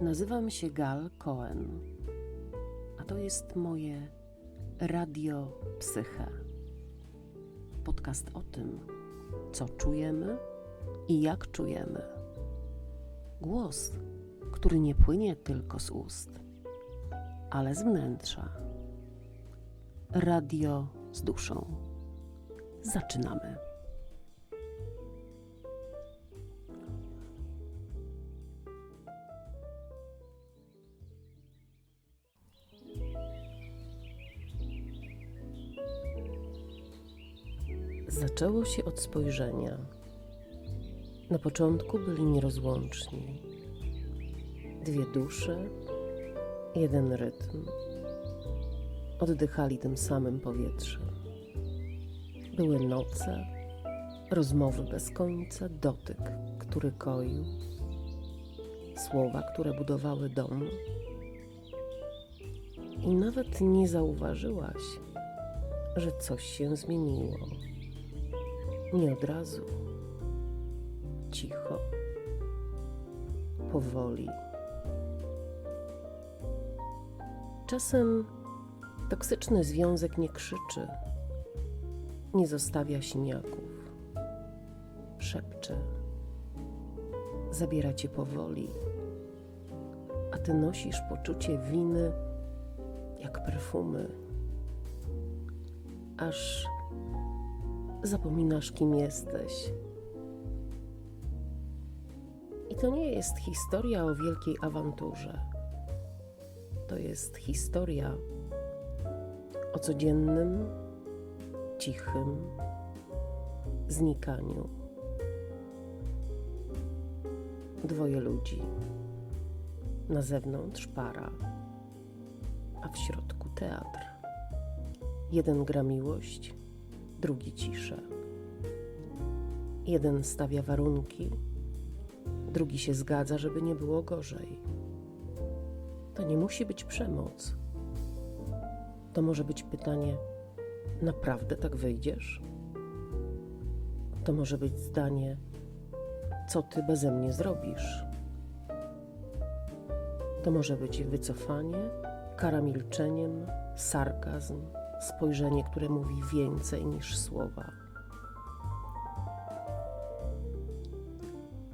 Nazywam się Gal Cohen, a to jest moje Radio Psyche. Podcast o tym, co czujemy i jak czujemy. Głos, który nie płynie tylko z ust, ale z wnętrza. Radio z duszą. Zaczynamy. Zaczęło się od spojrzenia. Na początku byli nierozłączni. Dwie dusze, jeden rytm. Oddychali tym samym powietrzem. Były noce, rozmowy bez końca, dotyk, który koił, słowa, które budowały dom. I nawet nie zauważyłaś, że coś się zmieniło. Nie od razu. Cicho. Powoli. Czasem toksyczny związek nie krzyczy, nie zostawia siniaków, szepcze, zabiera cię powoli, a ty nosisz poczucie winy jak perfumy, aż zapominasz, kim jesteś. I to nie jest historia o wielkiej awanturze. To jest historia o codziennym, cichym znikaniu. Dwoje ludzi. Na zewnątrz para, a w środku teatr. Jeden gra miłość, drugi ciszę. Jeden stawia warunki, drugi się zgadza, żeby nie było gorzej. To nie musi być przemoc. To może być pytanie: naprawdę tak wyjdziesz? To może być zdanie: co ty beze mnie zrobisz? To może być wycofanie, kara milczeniem, sarkazm, spojrzenie, które mówi więcej niż słowa.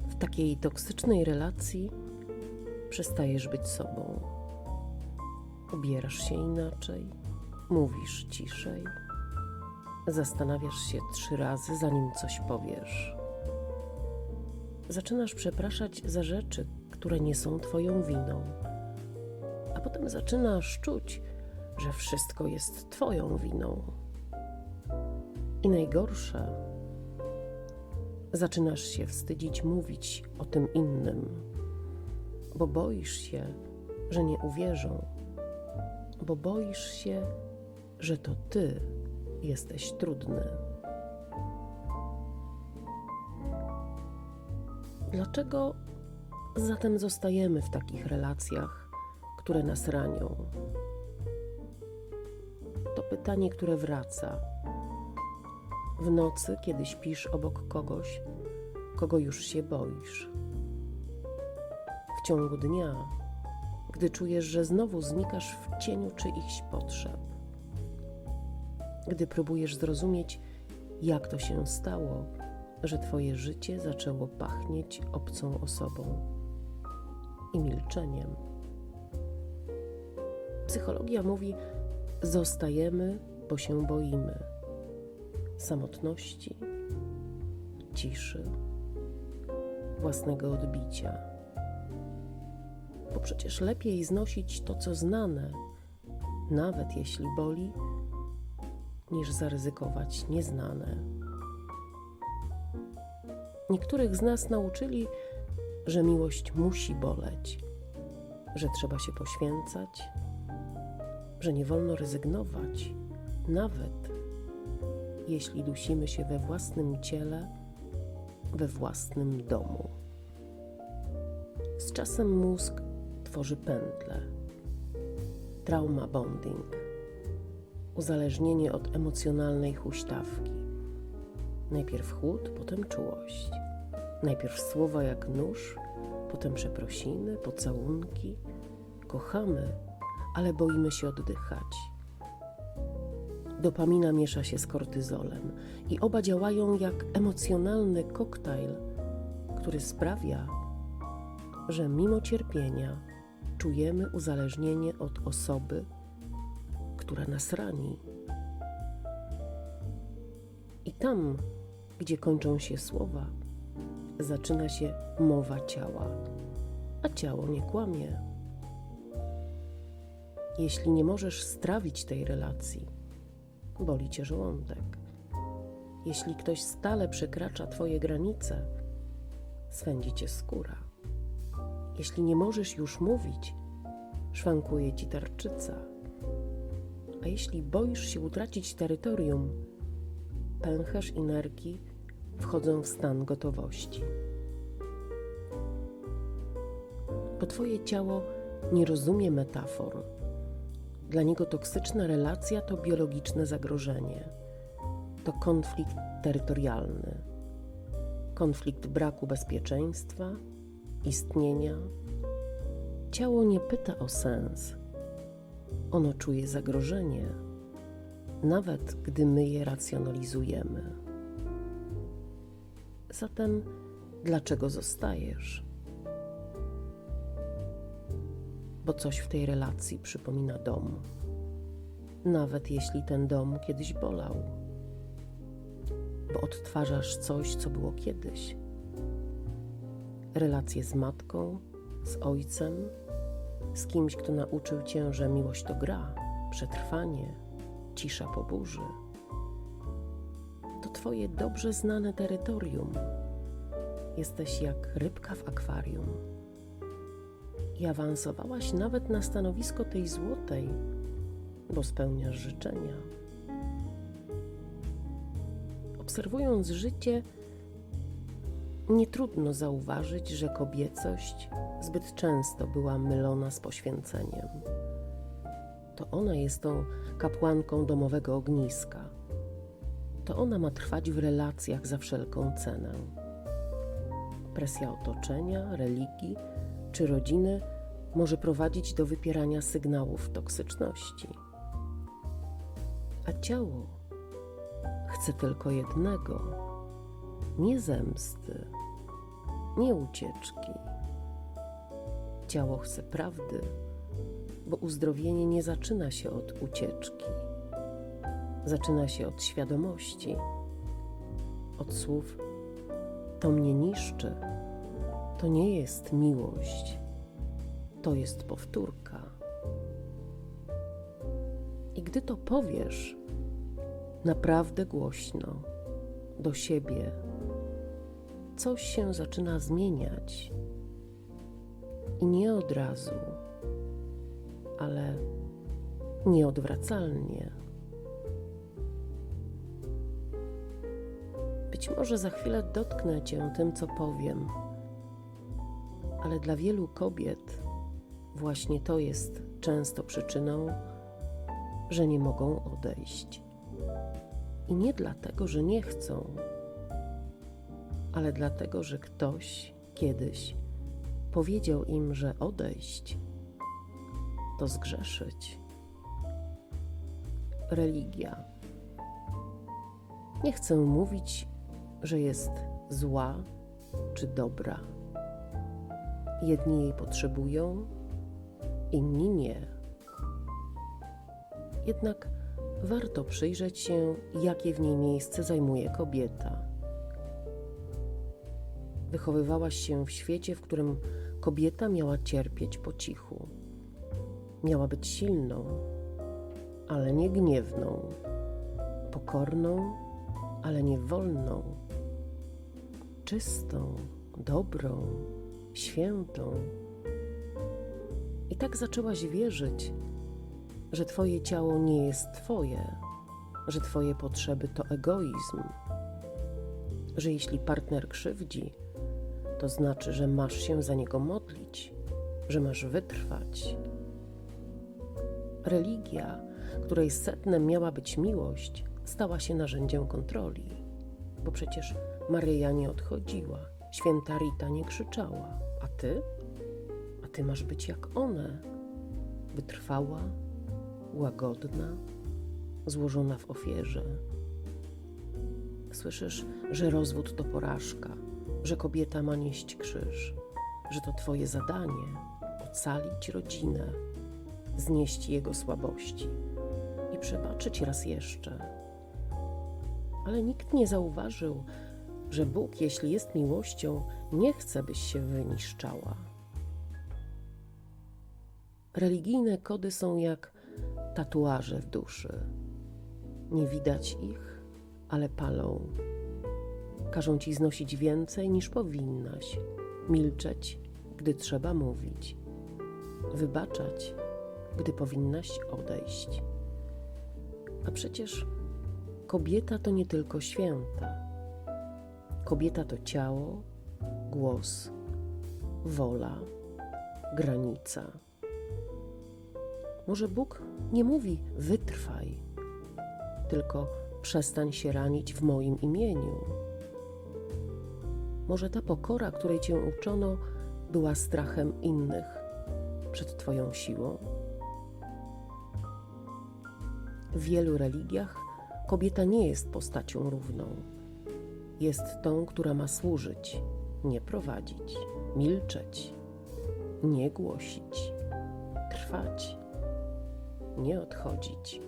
W takiej toksycznej relacji przestajesz być sobą. Ubierasz się inaczej, mówisz ciszej, zastanawiasz się trzy razy, zanim coś powiesz. Zaczynasz przepraszać za rzeczy, które nie są Twoją winą, a potem zaczynasz czuć, że wszystko jest Twoją winą. I najgorsze, zaczynasz się wstydzić mówić o tym innym, bo boisz się, że nie uwierzą, bo boisz się, że to Ty jesteś trudny. Dlaczego zatem zostajemy w takich relacjach, które nas ranią? Pytanie, które wraca. W nocy, kiedy śpisz obok kogoś, kogo już się boisz. W ciągu dnia, gdy czujesz, że znowu znikasz w cieniu czyichś potrzeb. Gdy próbujesz zrozumieć, jak to się stało, że Twoje życie zaczęło pachnieć obcą osobą i milczeniem. Psychologia mówi, Zostajemy, bo się boimy samotności, ciszy, własnego odbicia. Bo przecież lepiej znosić to, co znane, nawet jeśli boli, niż zaryzykować nieznane. Niektórych z nas nauczyli, że miłość musi boleć, że trzeba się poświęcać że nie wolno rezygnować, nawet jeśli dusimy się we własnym ciele, we własnym domu. Z czasem mózg tworzy pętle. Trauma bonding, uzależnienie od emocjonalnej huśtawki. Najpierw chłód, potem czułość. Najpierw słowa jak nóż, potem przeprosiny, pocałunki. Kochamy, ale boimy się oddychać. Dopamina miesza się z kortyzolem i oba działają jak emocjonalny koktajl, który sprawia, że mimo cierpienia czujemy uzależnienie od osoby, która nas rani. I tam, gdzie kończą się słowa, zaczyna się mowa ciała, a ciało nie kłamie. Jeśli nie możesz strawić tej relacji, boli cię żołądek. Jeśli ktoś stale przekracza twoje granice, swędzi cię skóra. Jeśli nie możesz już mówić, szwankuje ci tarczyca. A jeśli boisz się utracić terytorium, pęcherz i nerki wchodzą w stan gotowości. Bo twoje ciało nie rozumie metafor. Dla niego toksyczna relacja to biologiczne zagrożenie. To konflikt terytorialny. Konflikt braku bezpieczeństwa, istnienia. Ciało nie pyta o sens. Ono czuje zagrożenie, nawet gdy my je racjonalizujemy. Zatem, dlaczego zostajesz? Bo coś w tej relacji przypomina dom, nawet jeśli ten dom kiedyś bolał, bo odtwarzasz coś, co było kiedyś. Relacje z matką, z ojcem, z kimś, kto nauczył cię, że miłość to gra, przetrwanie, cisza po burzy. To twoje dobrze znane terytorium. Jesteś jak rybka w akwarium. I awansowałaś nawet na stanowisko tej złotej, bo spełniasz życzenia. Obserwując życie, nie trudno zauważyć, że kobiecość zbyt często była mylona z poświęceniem. To ona jest tą kapłanką domowego ogniska. To ona ma trwać w relacjach za wszelką cenę. Presja otoczenia, religii czy rodziny może prowadzić do wypierania sygnałów toksyczności. A ciało chce tylko jednego nie zemsty, nie ucieczki. Ciało chce prawdy, bo uzdrowienie nie zaczyna się od ucieczki. Zaczyna się od świadomości, od słów: To mnie niszczy, to nie jest miłość, to jest powtórka. I gdy to powiesz, naprawdę głośno, do siebie, coś się zaczyna zmieniać. I nie od razu, ale nieodwracalnie. Być może za chwilę dotknę Cię tym, co powiem, ale dla wielu kobiet właśnie to jest często przyczyną, że nie mogą odejść. I nie dlatego, że nie chcą, ale dlatego, że ktoś kiedyś powiedział im, że odejść to zgrzeszyć. Religia. Nie chcę mówić, że jest zła czy dobra. Jedni jej potrzebują, inni nie. Jednak warto przyjrzeć się, jakie w niej miejsce zajmuje kobieta. Wychowywałaś się w świecie, w którym kobieta miała cierpieć po cichu. Miała być silną, ale nie gniewną, pokorną, ale nie wolną, czystą, dobrą, świętą. I tak zaczęłaś wierzyć, że Twoje ciało nie jest Twoje, że Twoje potrzeby to egoizm, że jeśli partner krzywdzi, to znaczy, że masz się za niego modlić, że masz wytrwać. Religia, której sednem miała być miłość, stała się narzędziem kontroli, bo przecież Maryja nie odchodziła, święta Rita nie krzyczała, a ty? A ty masz być jak one. Wytrwała, łagodna, złożona w ofierze. Słyszysz, że rozwód to porażka, że kobieta ma nieść krzyż, że to twoje zadanie ocalić rodzinę, znieść jego słabości i przebaczyć raz jeszcze. Ale nikt nie zauważył, że Bóg, jeśli jest miłością, nie chce, byś się wyniszczała. Religijne kody są jak tatuaże w duszy. Nie widać ich, ale palą. Każą ci znosić więcej niż powinnaś, milczeć, gdy trzeba mówić, wybaczać, gdy powinnaś odejść. A przecież kobieta to nie tylko święta. Kobieta to ciało, głos, wola, granica. Może Bóg nie mówi wytrwaj, tylko przestań się ranić w moim imieniu. Może ta pokora, której cię uczono, była strachem innych przed Twoją siłą? W wielu religiach kobieta nie jest postacią równą. Jest tą, która ma służyć, nie prowadzić, milczeć, nie głosić, trwać, nie odchodzić.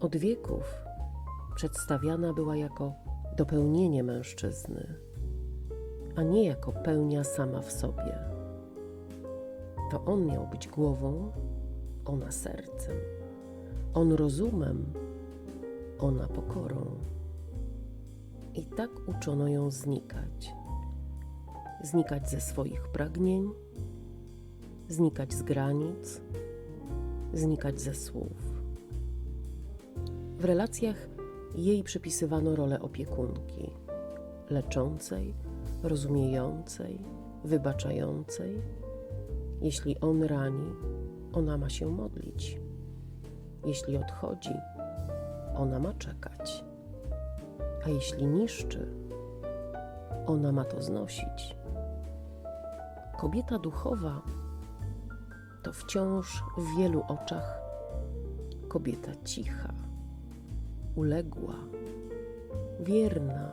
Od wieków przedstawiana była jako dopełnienie mężczyzny, a nie jako pełnia sama w sobie. To on miał być głową, ona sercem, on rozumem, ona pokorą. I tak uczono ją znikać. Znikać ze swoich pragnień, znikać z granic, znikać ze słów. W relacjach jej przypisywano rolę opiekunki, leczącej, rozumiejącej, wybaczającej. Jeśli on rani, ona ma się modlić. Jeśli odchodzi, ona ma czekać. A jeśli niszczy, ona ma to znosić. Kobieta duchowa to wciąż w wielu oczach kobieta cicha uległa, wierna,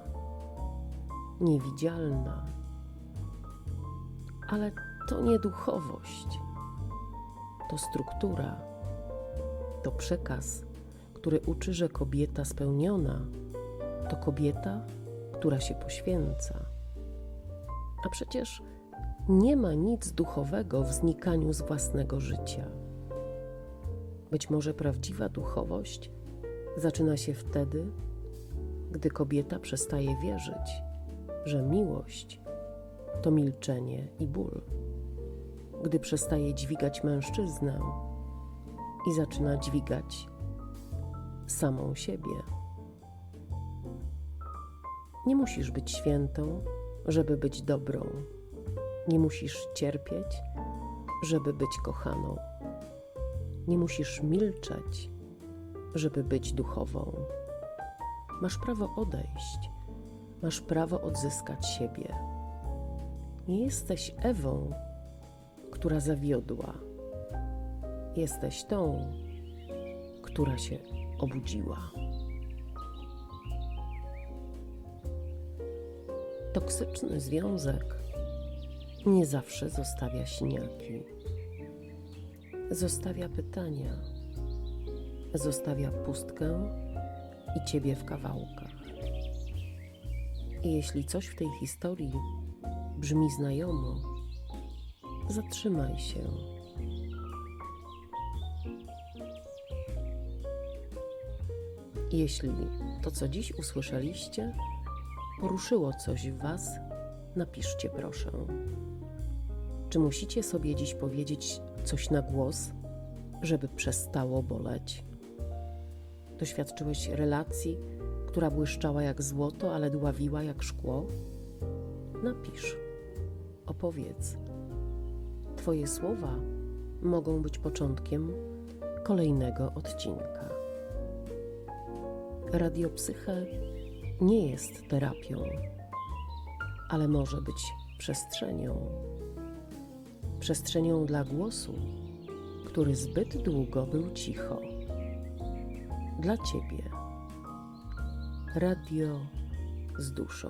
niewidzialna. Ale to nie duchowość, to struktura, to przekaz, który uczy, że kobieta spełniona to kobieta, która się poświęca. A przecież nie ma nic duchowego w znikaniu z własnego życia. Być może prawdziwa duchowość zaczyna się wtedy, gdy kobieta przestaje wierzyć, że miłość to milczenie i ból, gdy przestaje dźwigać mężczyznę i zaczyna dźwigać samą siebie. Nie musisz być świętą, żeby być dobrą. Nie musisz cierpieć, żeby być kochaną. Nie musisz milczeć, żeby być duchową. Masz prawo odejść, masz prawo odzyskać siebie. Nie jesteś Ewą, która zawiodła. Jesteś tą, która się obudziła. Toksyczny związek nie zawsze zostawia siniaki. Zostawia pytania zostawia pustkę i ciebie w kawałkach. I jeśli coś w tej historii brzmi znajomo, zatrzymaj się. Jeśli to, co dziś usłyszeliście, poruszyło coś w Was, napiszcie proszę. Czy musicie sobie dziś powiedzieć coś na głos, żeby przestało boleć? Doświadczyłeś relacji, która błyszczała jak złoto, ale dławiła jak szkło? Napisz, opowiedz. Twoje słowa mogą być początkiem kolejnego odcinka. Radiopsyche nie jest terapią, ale może być przestrzenią. Przestrzenią dla głosu, który zbyt długo był cicho. Dla ciebie. Radio z duszą.